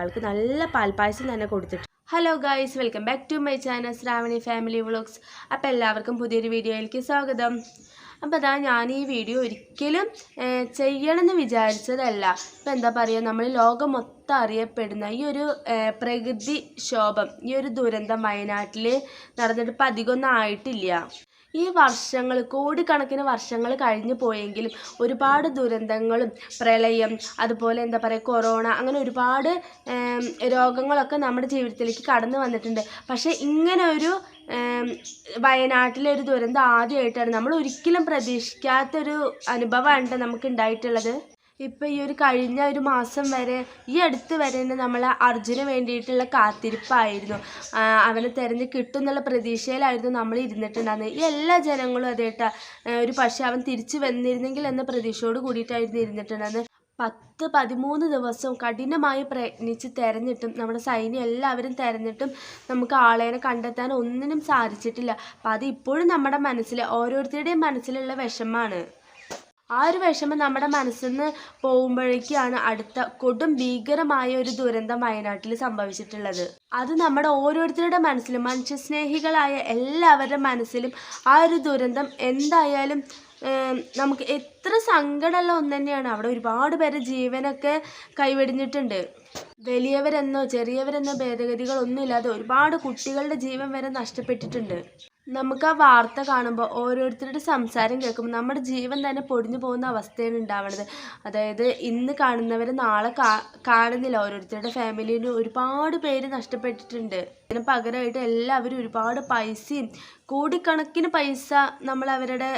ഒരാൾക്ക് നല്ല പാൽപ്പായസം തന്നെ കൊടുത്തിട്ട് hello guys welcome back to my channel Shravani family vlogs അപ്പോൾ എല്ലാവർക്കും പുതിയൊരു വീഡിയോയിലേക്ക് സ്വാഗതം. അപ്പോൾ അതാ ഞാൻ ഈ വീഡിയോ ഒരിക്കലും ചെയ്യണമെന്ന് വിചാരിച്ചതല്ല. ഇപ്പം എന്താ പറയുക നമ്മൾ ലോകം മൊത്തം അറിയപ്പെടുന്ന ഈ ഒരു പ്രകൃതി ക്ഷോഭം ഈ ഒരു ദുരന്തം വയനാട്ടിൽ നടന്നിട്ട് ഇപ്പം അധികമൊന്നും ആയിട്ടില്ല. ഈ വർഷങ്ങൾ കോടിക്കണക്കിന് വർഷങ്ങൾ കഴിഞ്ഞു പോയെങ്കിലും ഒരുപാട് ദുരന്തങ്ങളും പ്രളയം അതുപോലെ എന്താ പറയുക കൊറോണ അങ്ങനെ ഒരുപാട് രോഗങ്ങളൊക്കെ നമ്മുടെ ജീവിതത്തിലേക്ക് കടന്നു വന്നിട്ടുണ്ട്. പക്ഷേ ഇങ്ങനെ ഒരു വയനാട്ടിലെ ഒരു ദുരന്തം ആദ്യമായിട്ടാണ് നമ്മൾ ഒരിക്കലും പ്രതീക്ഷിക്കാത്തൊരു അനുഭവമാണ് നമുക്ക് ഉണ്ടായിട്ടുള്ളത്. ഇപ്പം ഈ ഒരു കഴിഞ്ഞ ഒരു മാസം വരെ ഈ അടുത്ത് വരെ തന്നെ നമ്മൾ അർജുന് വേണ്ടിയിട്ടുള്ള കാത്തിരിപ്പായിരുന്നു. അവനെ തിരഞ്ഞ് കിട്ടും എന്നുള്ള പ്രതീക്ഷയിലായിരുന്നു നമ്മൾ ഇരുന്നിട്ടുണ്ടായിരുന്നത് ഈ എല്ലാ ജനങ്ങളും അതേട്ട ഒരു പക്ഷേ അവൻ തിരിച്ചു വന്നിരുന്നെങ്കിൽ എന്ന പ്രതീക്ഷയോട് കൂടിയിട്ടായിരുന്നു ഇരുന്നിട്ടുണ്ടായിരുന്നത് പത്ത് പതിമൂന്ന് ദിവസം കഠിനമായി പ്രയത്നിച്ച് തിരഞ്ഞിട്ടും നമ്മുടെ സൈന്യം എല്ലാവരും തിരഞ്ഞിട്ടും നമുക്ക് ആളേനെ കണ്ടെത്താൻ ഒന്നിനും സാധിച്ചിട്ടില്ല. അപ്പം അത് ഇപ്പോഴും നമ്മുടെ മനസ്സിൽ ഓരോരുത്തരുടെയും മനസ്സിലുള്ള വിഷമമാണ് ആ ഒരു വിഷമം നമ്മുടെ മനസ്സിൽ നിന്ന് പോകുമ്പോഴേക്കാണ് അടുത്ത കൊടും ഭീകരമായ ഒരു ദുരന്തം വയനാട്ടിൽ സംഭവിച്ചിട്ടുള്ളത്. അത് നമ്മുടെ ഓരോരുത്തരുടെ മനസ്സിലും മനുഷ്യസ്നേഹികളായ എല്ലാവരുടെ മനസ്സിലും ആ ഒരു ദുരന്തം എന്തായാലും നമുക്ക് എത്ര സങ്കടമുള്ള ഒന്ന് തന്നെയാണ് അവിടെ ഒരുപാട് പേരെ ജീവനൊക്കെ കൈവെടിഞ്ഞിട്ടുണ്ട്. വലിയവരെന്നോ ചെറിയവരെന്നോ ഭേദഗതികളൊന്നുമില്ലാതെ ഒരുപാട് കുട്ടികളുടെ ജീവൻ വരെ നഷ്ടപ്പെട്ടിട്ടുണ്ട്. നമുക്ക് ആ വാർത്ത കാണുമ്പോൾ ഓരോരുത്തരുടെ സംസാരം കേൾക്കുമ്പോൾ നമ്മുടെ ജീവൻ തന്നെ പൊടിഞ്ഞു പോകുന്ന അവസ്ഥയാണ് ഉണ്ടാവുന്നത്. അതായത് ഇന്ന് കാണുന്നവർ നാളെ കാണുന്നില്ല. ഓരോരുത്തരുടെ ഫാമിലിയിൽ ഒരുപാട് പേര് നഷ്ടപ്പെട്ടിട്ടുണ്ട്. അതിന് പകരമായിട്ട് എല്ലാവരും ഒരുപാട് പൈസയും കോടിക്കണക്കിന് പൈസ നമ്മൾ അവരുടെ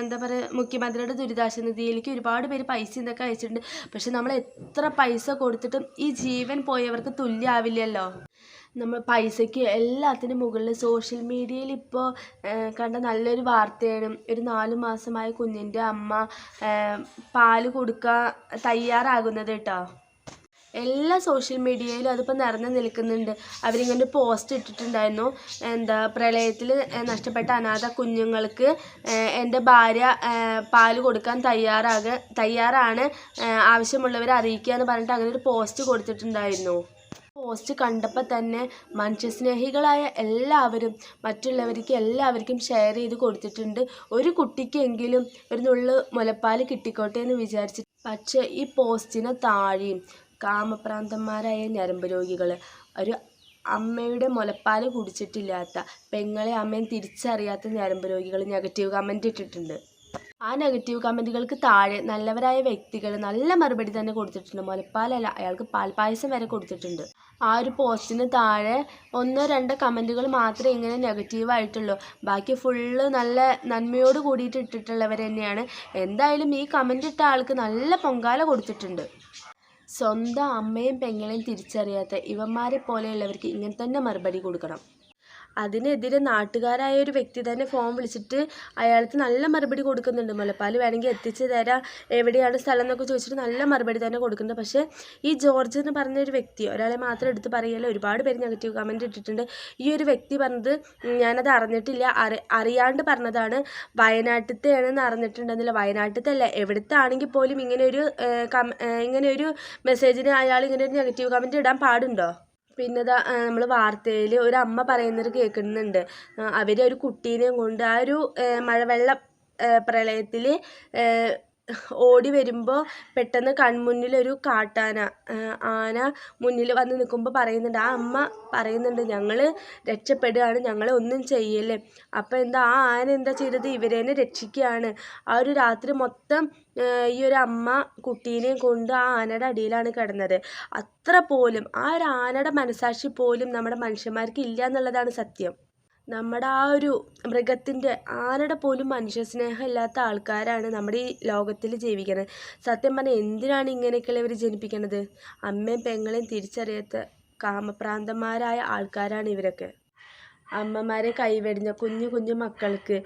എന്താ പറയുക മുഖ്യമന്ത്രിയുടെ ദുരിതാശ്വാസ നിധിയിലേക്ക് ഒരുപാട് പേര് പൈസ ഇതൊക്കെ അയച്ചിട്ടുണ്ട്. പക്ഷെ നമ്മൾ എത്ര പൈസ കൊടുത്തിട്ടും ഈ ജീവൻ പോയവർക്ക് തുല്യമാവില്ലല്ലോ നമ്മൾ പൈസയ്ക്ക് എല്ലാത്തിനും മുകളിൽ സോഷ്യൽ മീഡിയയിൽ ഇപ്പോൾ കണ്ട നല്ലൊരു വാർത്തയാണ്. ഒരു നാല് മാസമായ കുഞ്ഞിന്റെ അമ്മ പാൽ കൊടുക്കാൻ തയ്യാറാകുന്നത് കേട്ടോ. എല്ലാ സോഷ്യൽ മീഡിയയിലും അതിപ്പോൾ നിറഞ്ഞു നിൽക്കുന്നുണ്ട്. അവരിങ്ങനെ പോസ്റ്റ് ഇട്ടിട്ടുണ്ടായിരുന്നു. എന്താ പ്രളയത്തിൽ നഷ്ടപ്പെട്ട അനാഥ കുഞ്ഞുങ്ങൾക്ക് എന്റെ ഭാര്യ പാൽ കൊടുക്കാൻ തയ്യാറാക തയ്യാറാണ് ആവശ്യമുള്ളവർ അറിയിക്കുക എന്ന് പറഞ്ഞിട്ട് അങ്ങനെ ഒരു പോസ്റ്റ് കൊടുത്തിട്ടുണ്ടായിരുന്നു. പോസ്റ്റ് കണ്ടപ്പോൾ തന്നെ മനുഷ്യസ്നേഹികളായ എല്ലാവരും മറ്റുള്ളവർക്ക് എല്ലാവർക്കും ഷെയർ ചെയ്ത് കൊടുത്തിട്ടുണ്ട്. ഒരു കുട്ടിക്കെങ്കിലും ഒരു നുള്ളു മുലപ്പാൽ കിട്ടിക്കോട്ടെ എന്ന് വിചാരിച്ചിട്ട്. പക്ഷേ ഈ പോസ്റ്റിന് താഴെയും കാമപ്രാന്തന്മാരായ ഞരമ്പ് രോഗികൾ ഒരു അമ്മയുടെ മുലപ്പാൽ കുടിച്ചിട്ടില്ലാത്ത പെങ്ങളെ അമ്മയും തിരിച്ചറിയാത്ത ഞരമ്പ് രോഗികൾ നെഗറ്റീവ് കമന്റ് ഇട്ടിട്ടുണ്ട്. ആ നെഗറ്റീവ് കമന്റുകൾക്ക് താഴെ നല്ലവരായ വ്യക്തികൾ നല്ല മറുപടി തന്നെ കൊടുത്തിട്ടുണ്ട്. മുലപ്പാലല്ല അയാൾക്ക് പാൽപ്പായസം വരെ കൊടുത്തിട്ടുണ്ട്. ആ ഒരു പോസ്റ്റിന് താഴെ ഒന്നോ രണ്ടോ കമന്റുകൾ മാത്രമേ ഇങ്ങനെ നെഗറ്റീവായിട്ടുള്ളൂ ബാക്കി ഫുള്ള് നല്ല നന്മയോട് കൂടിയിട്ട് ഇട്ടിട്ടുള്ളവർ തന്നെയാണ്. എന്തായാലും ഈ കമന്റ് ഇട്ട ആൾക്ക് നല്ല പൊങ്കാല കൊടുത്തിട്ടുണ്ട്. സ്വന്തം അമ്മയും പെങ്ങളെയും തിരിച്ചറിയാത്ത ഇവന്മാരെ പോലെയുള്ളവർക്ക് ഇങ്ങനെ തന്നെ മറുപടി കൊടുക്കണം. അതിനെതിരെ നാട്ടുകാരായ ഒരു വ്യക്തി തന്നെ ഫോൺ വിളിച്ചിട്ട് അയാൾക്ക് നല്ല മറുപടി കൊടുക്കുന്നുണ്ട്. മുലപ്പാൽ വേണമെങ്കിൽ എത്തിച്ച് തരാം. എവിടെയാണ് സ്ഥലം എന്നൊക്കെ ചോദിച്ചിട്ട് നല്ല മറുപടി തന്നെ കൊടുക്കുന്നുണ്ട്. പക്ഷേ ഈ ജോർജ് എന്ന് പറഞ്ഞ ഒരു വ്യക്തി ഒരാളെ മാത്രം എടുത്ത് പറയല്ല ഒരുപാട് പേര് നെഗറ്റീവ് കമന്റ് ഇട്ടിട്ടുണ്ട്. ഈ ഒരു വ്യക്തി പറഞ്ഞത് ഞാനത് അറിഞ്ഞിട്ടില്ല. അറി അറിയാണ്ട് പറഞ്ഞതാണ്. വയനാട്ടിലത്തെയാണെന്ന് അറിഞ്ഞിട്ടുണ്ടെന്നില്ല. വയനാട്ടിലത്തെ അല്ല എവിടുത്തെ ആണെങ്കിൽ പോലും ഇങ്ങനെ ഒരു ഇങ്ങനെ ഒരു മെസ്സേജിന് അയാൾ ഇങ്ങനെ ഒരു നെഗറ്റീവ് കമന്റ് ഇടാൻ പാടുണ്ടോ? പിന്നെ ദാ നമ്മൾ വാർത്തയിൽ അമ്മ പറയുന്നത് കേൾക്കുന്നുണ്ട്. അവർ ഒരു കുട്ടീനെയും കൊണ്ട് ആ ഒരു മഴവെള്ള പ്രളയത്തിൽ ഓടി വരുമ്പോൾ പെട്ടെന്ന് കൺമുന്നിൽ ഒരു കാട്ടാന ആന മുന്നിൽ വന്ന് നിൽക്കുമ്പോൾ പറയുന്നുണ്ട് ആ അമ്മ പറയുന്നുണ്ട് ഞങ്ങൾ രക്ഷപ്പെടുകയാണ് ഞങ്ങളെ ഒന്നും ചെയ്യല്ലേ. അപ്പോൾ എന്താ ആ ആന എന്താ ചെയ്തത്? ഇവരേനെ രക്ഷിക്കുകയാണ്. ആ ഒരു രാത്രി മൊത്തം ഈ ഒരു അമ്മ കുട്ടീനെയും കൊണ്ട് ആ ആനയുടെ അടിയിലാണ് കിടന്നത്. അത്ര പോലും ആ ഒരു ആനയുടെ മനസാക്ഷി പോലും നമ്മുടെ മനുഷ്യന്മാർക്ക് ഇല്ല എന്നുള്ളതാണ് സത്യം. നമ്മുടെ ആ ഒരു മൃഗത്തിന്റെ ആനയുടെ പോലും മനുഷ്യ സ്നേഹം ഇല്ലാത്ത ആൾക്കാരാണ് നമ്മുടെ ഈ ലോകത്തിൽ ജീവിക്കുന്നത്. സത്യം പറഞ്ഞാൽ എന്തിനാണ് ഇങ്ങനെയൊക്കെയുള്ള ഇവർ ജനിപ്പിക്കുന്നത്? അമ്മയും പെങ്ങളെയും തിരിച്ചറിയാത്ത കാമപ്രാന്തന്മാരായ ആൾക്കാരാണ് ഇവരൊക്കെ. അമ്മമാരെ കൈവെടിഞ്ഞ കുഞ്ഞു കുഞ്ഞു മക്കൾക്ക്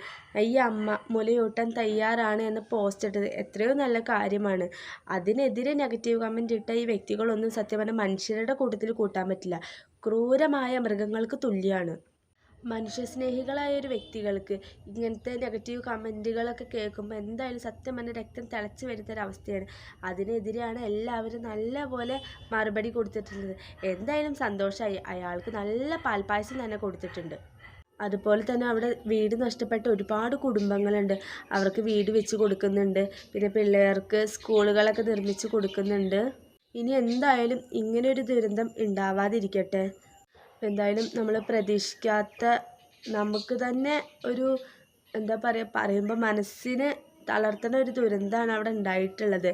ഈ അമ്മ മുലയൂട്ടാൻ തയ്യാറാണ് എന്ന് പോസ്റ്റ് ഇട്ടത്. എത്രയോ നല്ല കാര്യമാണ്. അതിനെതിരെ നെഗറ്റീവ് കമന്റ് ഇട്ട ഈ വ്യക്തികളൊന്നും സത്യം പറഞ്ഞാൽ മനുഷ്യരുടെ കൂട്ടത്തിൽ കൂട്ടാൻ പറ്റില്ല. ക്രൂരമായ മൃഗങ്ങൾക്ക് തുല്യമാണ് മനുഷ്യസ്നേഹികളായ ഒരു വ്യക്തികൾക്ക് ഇങ്ങനത്തെ നെഗറ്റീവ് കമന്റുകളൊക്കെ കേൾക്കുമ്പോൾ എന്തായാലും സത്യം പറഞ്ഞാൽ രക്തം തിളച്ച് വരുന്ന ഒരവസ്ഥയാണ് അതിനെതിരെയാണ് എല്ലാവരും നല്ലപോലെ മറുപടി കൊടുത്തിട്ടുള്ളത്. എന്തായാലും സന്തോഷമായി അയാൾക്ക് നല്ല പാൽപ്പായസം തന്നെ കൊടുത്തിട്ടുണ്ട്. അതുപോലെ തന്നെ അവിടെ വീട് നഷ്ടപ്പെട്ട ഒരുപാട് കുടുംബങ്ങളുണ്ട്. അവർക്ക് വീട് വെച്ച് കൊടുക്കുന്നുണ്ട്. പിന്നെ പിള്ളേർക്ക് സ്കൂളുകളൊക്കെ നിർമ്മിച്ച് കൊടുക്കുന്നുണ്ട്. ഇനി എന്തായാലും ഇങ്ങനൊരു ദുരന്തം ഉണ്ടാവാതിരിക്കട്ടെ. എന്തായാലും നമ്മൾ പ്രതീക്ഷിക്കാത്ത നമുക്ക് തന്നെ ഒരു എന്താ പറയുക പറയുമ്പോൾ മനസ്സിന് തളർത്തുന്ന ഒരു ദുരന്തമാണ് അവിടെ ഉണ്ടായിട്ടുള്ളത്.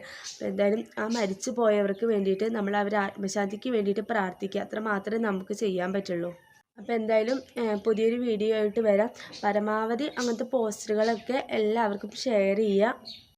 എന്തായാലും ആ മരിച്ചു പോയവർക്ക് വേണ്ടിയിട്ട് നമ്മൾ അവരെ ആത്മശാന്തിക്ക് വേണ്ടിയിട്ട് പ്രാർത്ഥിക്കുക. അത്ര മാത്രമേ നമുക്ക് ചെയ്യാൻ പറ്റുള്ളൂ. അപ്പോൾ എന്തായാലും പുതിയൊരു വീഡിയോ ആയിട്ട് വരാം. പരമാവധി അങ്ങനത്തെ പോസ്റ്ററുകളൊക്കെ എല്ലാവർക്കും ഷെയർ ചെയ്യുക.